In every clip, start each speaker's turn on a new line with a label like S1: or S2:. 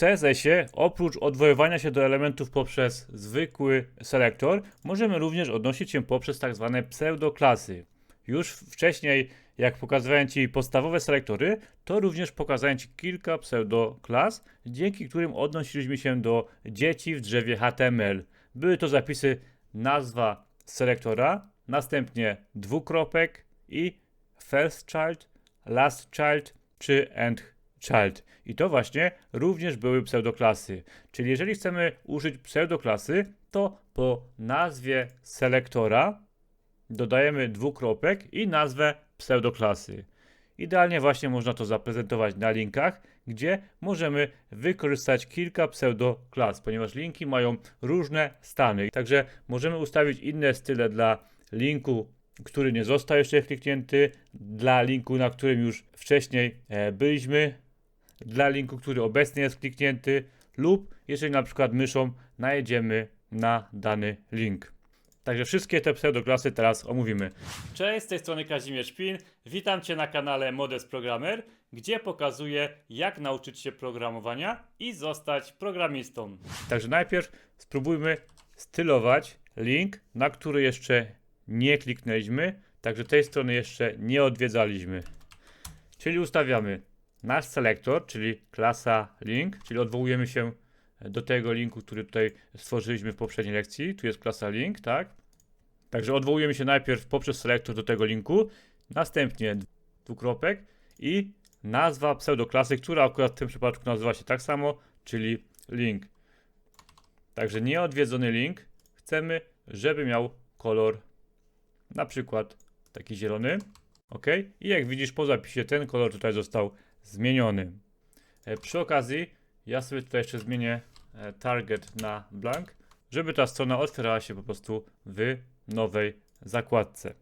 S1: CSS-ie oprócz odwoływania się do elementów poprzez zwykły selektor, możemy również odnosić się poprzez tak zwane pseudoklasy. Już wcześniej, jak pokazywałem Ci podstawowe selektory, to również pokazałem Ci kilka pseudoklas, dzięki którym odnosiliśmy się do dzieci w drzewie HTML. Były to zapisy nazwa selektora, następnie dwukropek i first child, last child czy end child. I to właśnie również były pseudoklasy. Czyli jeżeli chcemy użyć pseudoklasy, to po nazwie selektora dodajemy dwukropek i nazwę pseudoklasy. Idealnie właśnie można to zaprezentować na linkach, gdzie możemy wykorzystać kilka pseudoklas, ponieważ linki mają różne stany. Także możemy ustawić inne style dla linku, który nie został jeszcze kliknięty, dla linku, na którym już wcześniej e, byliśmy, dla linku, który obecnie jest kliknięty, lub jeżeli na przykład myszą najedziemy na dany link. Także wszystkie te pseudoklasy teraz omówimy. Cześć, z tej strony Kazimierz Pin. Witam Cię na kanale Modest Programmer, gdzie pokazuję jak nauczyć się programowania i zostać programistą. Także najpierw spróbujmy stylować link, na który jeszcze nie kliknęliśmy, także tej strony jeszcze nie odwiedzaliśmy. Czyli ustawiamy nasz selektor, czyli klasa link, czyli odwołujemy się do tego linku, który tutaj stworzyliśmy w poprzedniej lekcji. Tu jest klasa link, tak? Także odwołujemy się najpierw poprzez selektor do tego linku, następnie dwukropek i nazwa pseudoklasy, która akurat w tym przypadku nazywa się tak samo, czyli link. Także nieodwiedzony link chcemy, żeby miał kolor na przykład taki zielony. OK? I jak widzisz po zapisie ten kolor tutaj został zmieniony. E, Przy okazji ja sobie tutaj jeszcze zmienię e, target na blank, żeby ta strona otwierała się po prostu w nowej zakładce.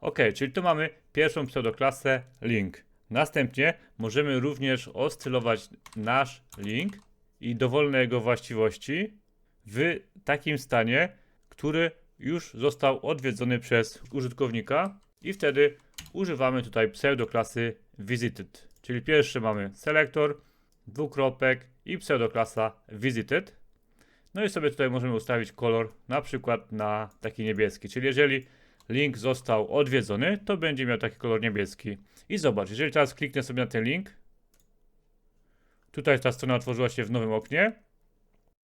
S1: OK, czyli tu mamy pierwszą pseudoklasę link. Następnie możemy również ostylować nasz link i dowolne jego właściwości w takim stanie, który już został odwiedzony przez użytkownika i wtedy używamy tutaj pseudoklasy visited. Czyli pierwszy mamy selektor, dwukropek i pseudoklasa visited. No i sobie tutaj możemy ustawić kolor na przykład na taki niebieski. Czyli jeżeli link został odwiedzony, to będzie miał taki kolor niebieski. I zobacz, jeżeli teraz kliknę sobie na ten link, tutaj ta strona otworzyła się w nowym oknie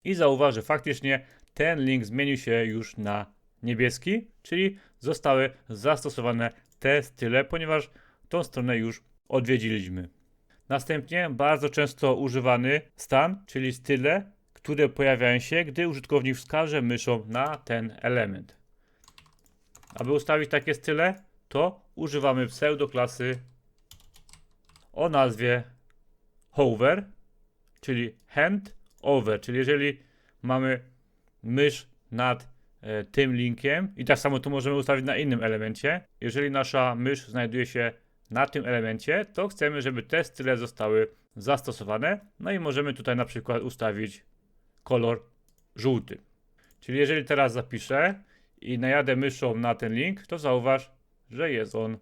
S1: i zauważ, że faktycznie ten link zmienił się już na niebieski, czyli zostały zastosowane te style, ponieważ tą stronę już odwiedziliśmy. Następnie bardzo często używany stan, czyli style, które pojawiają się, gdy użytkownik wskaże myszą na ten element. Aby ustawić takie style, to używamy pseudoklasy o nazwie hover, czyli hand over, czyli jeżeli mamy mysz nad e, tym linkiem i tak samo tu możemy ustawić na innym elemencie. Jeżeli nasza mysz znajduje się na tym elemencie, to chcemy, żeby te style zostały zastosowane. No i możemy tutaj na przykład ustawić kolor żółty. Czyli jeżeli teraz zapiszę i najadę myszą na ten link, to zauważ, że jest on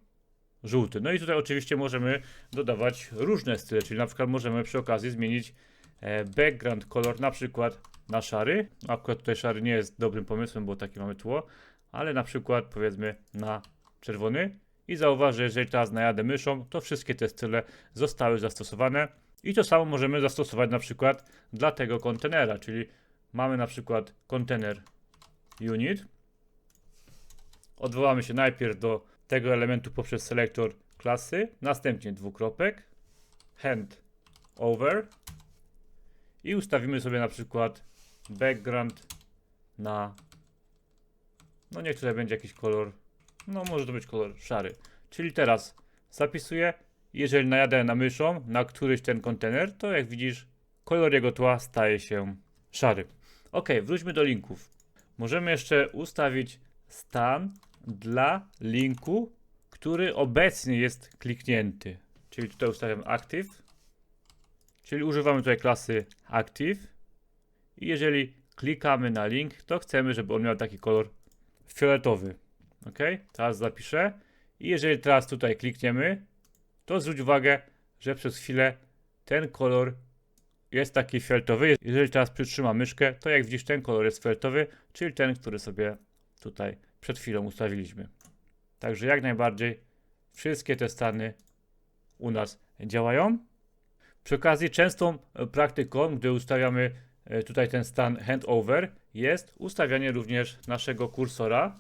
S1: żółty. No i tutaj oczywiście możemy dodawać różne style, czyli na przykład możemy przy okazji zmienić e, background color na przykład na szary. Akurat tutaj szary nie jest dobrym pomysłem, bo takie mamy tło, ale na przykład powiedzmy na czerwony i zauważ, że jeżeli teraz najadę myszą, to wszystkie te style zostały zastosowane. I to samo możemy zastosować na przykład dla tego kontenera, czyli mamy na przykład kontener unit. Odwołamy się najpierw do tego elementu poprzez selektor klasy, następnie dwukropek, hand over i ustawimy sobie na przykład background na no niech tutaj będzie jakiś kolor no może to być kolor szary. Czyli teraz zapisuję, jeżeli najadę na myszą na któryś ten kontener, to jak widzisz kolor jego tła staje się szary. Ok, wróćmy do linków. Możemy jeszcze ustawić stan dla linku, który obecnie jest kliknięty. Czyli tutaj ustawiam active, czyli używamy tutaj klasy active i jeżeli klikamy na link, to chcemy, żeby on miał taki kolor fioletowy. Ok, teraz zapiszę. I jeżeli teraz tutaj klikniemy, to zwróć uwagę, że przez chwilę ten kolor jest taki fioletowy. Jeżeli teraz przytrzymam myszkę, to jak widzisz ten kolor jest fioletowy, czyli ten, który sobie tutaj przed chwilą ustawiliśmy. Także jak najbardziej wszystkie te stany u nas działają. Przy okazji częstą praktyką, gdy ustawiamy e, tutaj ten stan handover, jest ustawianie również naszego kursora,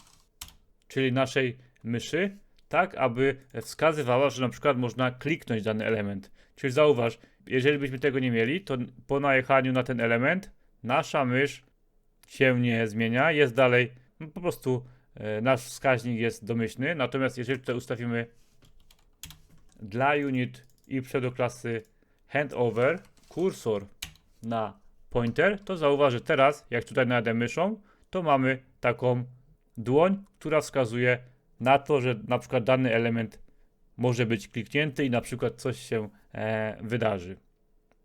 S1: czyli naszej myszy, tak aby wskazywała, że na przykład można kliknąć dany element. Czyli zauważ, jeżeli byśmy tego nie mieli, to po najechaniu na ten element nasza mysz się nie zmienia, jest dalej, no po prostu e, nasz wskaźnik jest domyślny, natomiast jeżeli tutaj ustawimy dla unit i pseudoklasy handover kursor na pointer, to zauważ, że teraz jak tutaj najadę myszą, to mamy taką dłoń, która wskazuje na to, że na przykład dany element może być kliknięty i na przykład coś się e, wydarzy.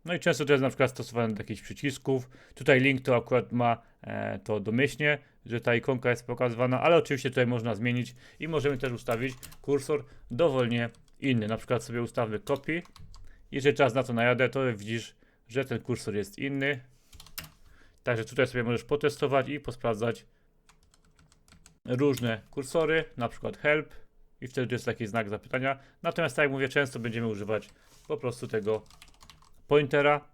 S1: No i często to jest na przykład stosowane do jakichś przycisków. Tutaj link to akurat ma e, to domyślnie, że ta ikonka jest pokazywana, ale oczywiście tutaj można zmienić i możemy też ustawić kursor dowolnie inny. Na przykład sobie ustawmy copy. Jeżeli czas na to najadę, to widzisz, że ten kursor jest inny. Także tutaj sobie możesz potestować i posprawdzać różne kursory, na przykład help i wtedy jest taki znak zapytania. Natomiast tak jak mówię, często będziemy używać po prostu tego pointera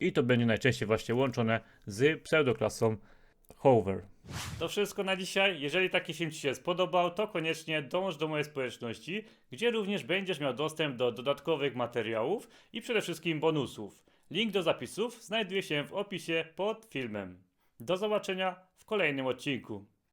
S1: i to będzie najczęściej właśnie łączone z pseudoklasą hover. To wszystko na dzisiaj. Jeżeli taki film Ci się spodobał, to koniecznie dąż do mojej społeczności, gdzie również będziesz miał dostęp do dodatkowych materiałów i przede wszystkim bonusów. Link do zapisów znajduje się w opisie pod filmem. Do zobaczenia w kolejnym odcinku.